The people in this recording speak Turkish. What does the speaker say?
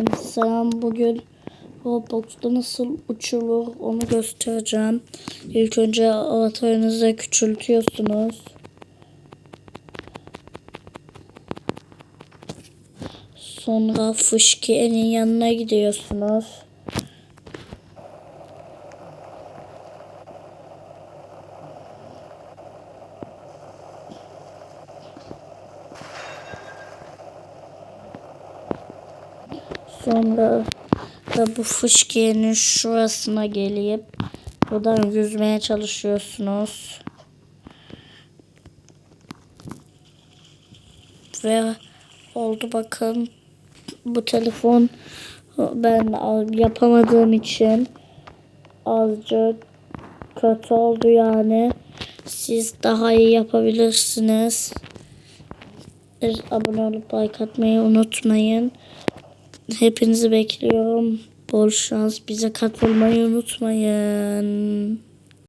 Selam bugün Roblox'ta nasıl uçulur onu göstereceğim. İlk önce avatarınızı küçültüyorsunuz. Sonra fışkiyenin yanına gidiyorsunuz. Sonra da bu fışkiyenin şurasına gelip buradan yüzmeye çalışıyorsunuz. Ve oldu bakın bu telefon ben yapamadığım için azıcık kötü oldu yani. Siz daha iyi yapabilirsiniz. Abone olup like atmayı unutmayın. Hepinizi bekliyorum. Bol şans. Bize katılmayı unutmayın.